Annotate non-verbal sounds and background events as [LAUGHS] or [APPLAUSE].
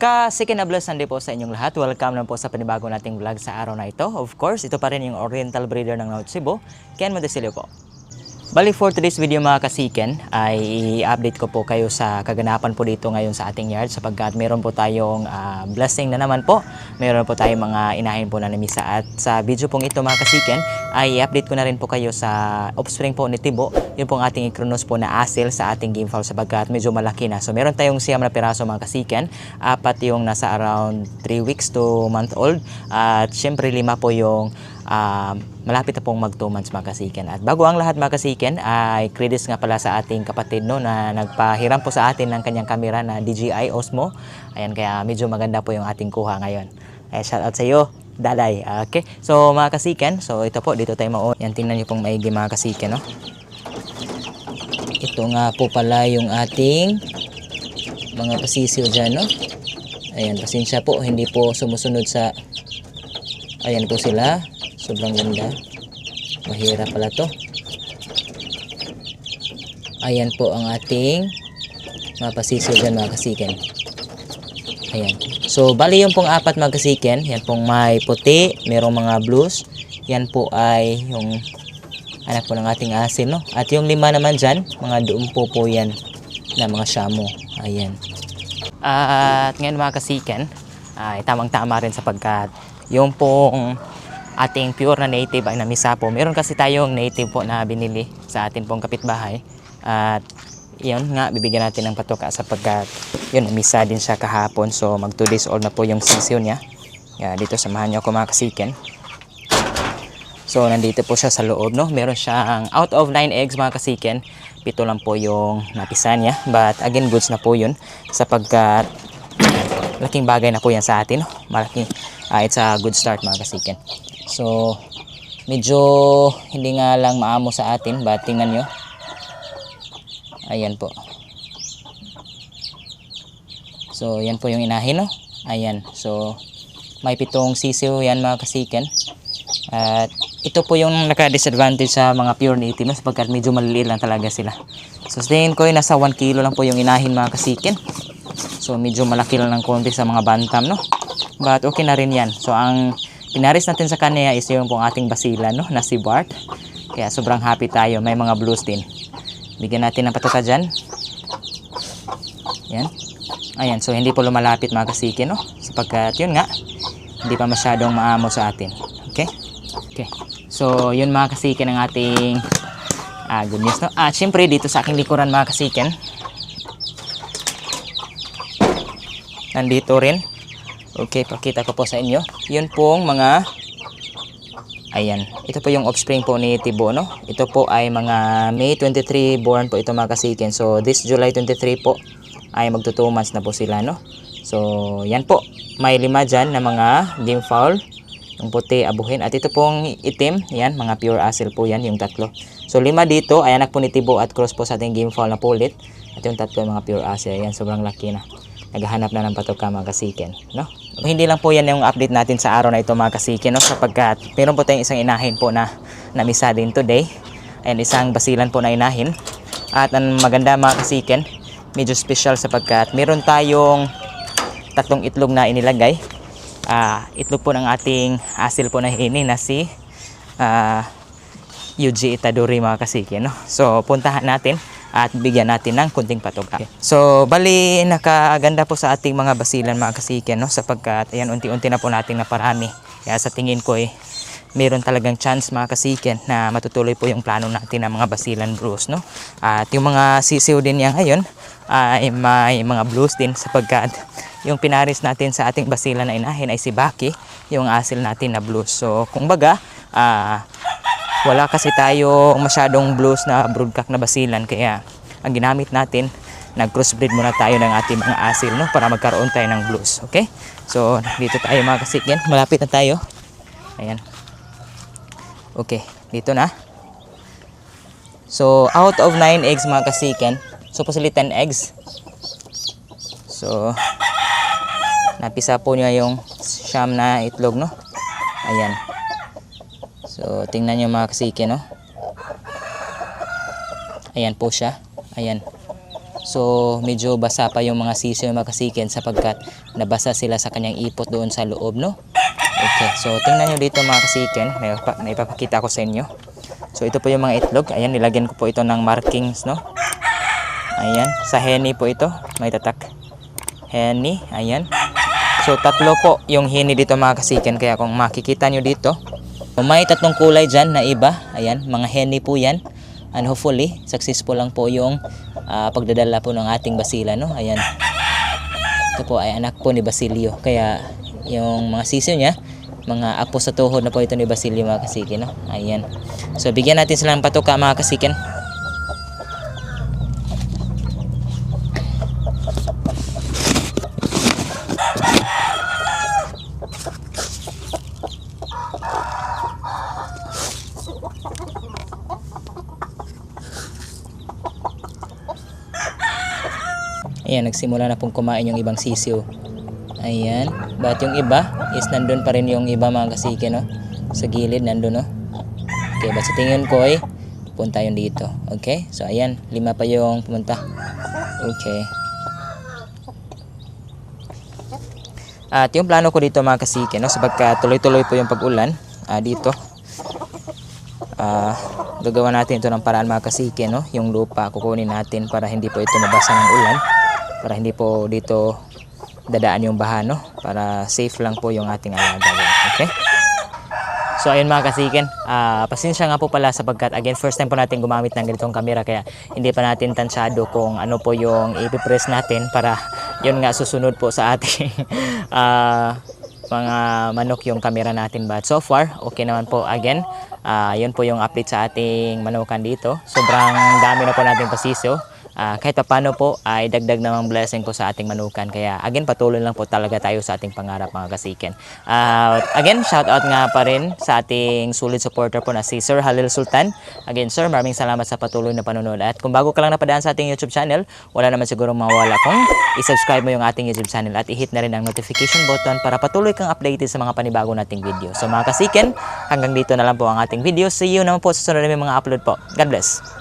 Ka second na bless Sunday po sa inyong lahat. Welcome na po sa panibago nating vlog sa araw na ito. Of course, ito pa rin yung Oriental Breeder ng North Cebu, Ken Modesilio po. Bali for today's video mga kasiken ay i-update ko po kayo sa kaganapan po dito ngayon sa ating yard sapagkat meron po tayong ah, blessing na naman po. Meron po tayong mga inahin po na namisa at sa video pong ito mga kasiken ay i-update ko na rin po kayo sa offspring po ni Tibo. Yun pong ating ikronos po na asil sa ating game fowl sapagkat medyo malaki na. So meron tayong siyam na piraso mga kasiken. Apat yung nasa around 3 weeks to month old at syempre lima po yung ah, malapit na pong mag 2 months mga kasiken. At bago ang lahat mga kasiken, ay credits nga pala sa ating kapatid no, na nagpahiram po sa atin ng kanyang kamera na DJI Osmo. Ayan, kaya medyo maganda po yung ating kuha ngayon. Ay, shout out sa iyo, Daday. Okay, so mga kasiken, so ito po, dito tayo mao. Yan, tingnan niyo pong maigi mga kasiken. No? Ito nga po pala yung ating mga pasisiw dyan. No? Ayan, pasensya po, hindi po sumusunod sa... Ayan po sila. Sobrang ganda. Mahirap pala to. Ayan po ang ating mga dyan mga kasiken. Ayan. So, bali yung pong apat mga kasiken. Yan pong may puti, merong mga blues. Yan po ay yung anak po ng ating asin, no? At yung lima naman dyan, mga doon po po yan na mga shamo. Ayan. At ngayon mga kasiken, ay tamang-tama rin sapagkat yung pong ating pure na native ay namisa po. Meron kasi tayong native po na binili sa atin pong kapitbahay. At yun nga, bibigyan natin ng patuka sapagkat yun, namisa din siya kahapon. So mag 2 days old na po yung sisiw niya. Yeah, dito samahan niyo ako mga kasiken. So nandito po siya sa loob, no? Meron siyang out of 9 eggs mga kasiken. Pito lang po yung napisa niya. But again, goods na po yun sapagkat laking bagay na po yan sa atin. No? Malaking, ah, it's a good start mga kasiken. So, medyo hindi nga lang maamo sa atin. But tingnan nyo. Ayan po. So, yan po yung inahin, no? Ayan. So, may pitong sisiw yan mga kasiken. At ito po yung naka-disadvantage sa mga pure native no? sapagkat medyo maliliit lang talaga sila. So, tingin ko, ay nasa 1 kilo lang po yung inahin mga kasiken. So, medyo malaki lang ng konti sa mga bantam, no? But okay na rin yan. So, ang pinaris natin sa kanya is yung pong ating basila, no? Na si Bart. Kaya sobrang happy tayo. May mga blues din. Bigyan natin ng patuka dyan. Yan. Ayan, so hindi po lumalapit mga kasiki, no? Sapagkat yun nga, hindi pa masyadong maamo sa atin. Okay? Okay. So, yun mga kasikin ng ating ah, good news, no? At syempre, dito sa aking likuran mga kasikin, nandito rin. Okay, pakita ko po sa inyo. Yun pong mga Ayan. Ito po yung offspring po ni Tibo, no? Ito po ay mga May 23 born po ito mga kasikin. So, this July 23 po ay magto 2 months na po sila, no? So, yan po. May lima dyan na mga game fowl. Yung puti, abuhin. At ito pong itim, yan, mga pure asil po yan, yung tatlo. So, lima dito, ay anak po ni Tibo at cross po sa ating game fowl na pulit. At yung tatlo, mga pure asil. Yan, sobrang laki na. Naghahanap na ng patoka mga kasikin, no? Hindi lang po yan yung update natin sa araw na ito mga kasikin, no? Sapagkat meron po tayong isang inahin po na namisa din today. And isang basilan po na inahin. At ang maganda mga kasikin, medyo special sapagkat meron tayong tatlong itlog na inilagay. Ah, itlog po ng ating asil po na hini na si ah, Yuji Itadori mga kasikin. No? So, puntahan natin at bigyan natin ng kunting patuka. So, bali, nakaganda po sa ating mga basilan mga kasikin, no? sapagkat ayan, unti-unti na po natin naparami. Kaya sa tingin ko, eh, meron talagang chance mga kasikin na matutuloy po yung plano natin ng mga basilan blues. No? At yung mga sisiw din niya ngayon, ay may mga blues din sapagkat yung pinaris natin sa ating basilan na inahin ay si Baki, yung asil natin na blues. So, kung baga, ah, wala kasi tayo masyadong blues na broodcock na basilan kaya ang ginamit natin nag crossbreed muna tayo ng ating mga asil no para magkaroon tayo ng blues okay? So dito tayo mga kasikyan. Malapit na tayo. Ayan. Okay dito na. So out of 9 eggs mga kasiken supposedly 10 eggs. So napisa po niya yung siyam na itlog no? Ayan So, tingnan nyo mga kasiki, no? Ayan po siya. Ayan. So medyo basa pa yung mga sisiyo mga kasikin sapagkat nabasa sila sa kanyang ipot doon sa loob no. Okay, so tingnan nyo dito mga kasikin, may, may papakita ko sa inyo. So ito po yung mga itlog, ayan nilagyan ko po ito ng markings no. Ayan, sa henny po ito, may tatak. Henny, ayan. So tatlo po yung henny dito mga kasikin, kaya kung makikita nyo dito, may tatlong kulay dyan na iba, ayan, mga henny po yan. And hopefully, successful lang po yung ah, pagdadala po ng ating basila, no? Ayan. Ito po ay anak po ni Basilio. Kaya yung mga sisiyo niya, mga apo sa tuhod na po ito ni Basilio mga kasikin, no? Ayan. So bigyan natin sila ng patuka mga kasikin. Ayan, nagsimula na pong kumain yung ibang sisiyo. Ayan. But yung iba is nandun pa rin yung iba mga kasike, no? Sa gilid, nandun, no? Okay, but sa tingin ko ay punta yun dito. Okay? So, ayan. Lima pa yung pumunta. Okay. At yung plano ko dito mga kasike, no? Sabagka tuloy-tuloy po yung pag-ulan ah, dito. Ah, gagawa natin ito ng paraan mga kasike, no? Yung lupa kukunin natin para hindi po ito mabasa ng ulan. Para hindi po dito dadaan yung baha, no? Para safe lang po yung ating alaga. dyan, Okay? So ayun mga kasikin, ah pasensya nga po pala sapagkat again first time po natin gumamit ng ganitong camera kaya hindi pa natin tansyado kung ano po yung ipipress natin para yun nga susunod po sa ating [LAUGHS] ah mga manok yung camera natin but so far okay naman po again ah yun po yung update sa ating manukan dito sobrang dami na po nating pasisyo Ah, kahit pa paano po ay dagdag namang blessing po sa ating manukan. Kaya again patuloy lang po talaga tayo sa ating pangarap mga kasiken. Ah, again shout out nga pa rin sa ating solid supporter po na si Sir Halil Sultan. Again sir maraming salamat sa patuloy na panonood. At kung bago ka lang napadaan sa ating YouTube channel wala naman siguro mawala kung i-subscribe mo yung ating YouTube channel at i-hit na rin ang notification button para patuloy kang updated sa mga panibago nating video. So mga kasiken hanggang dito na lang po ang ating video. See you naman po sa sunod na mga upload po. God bless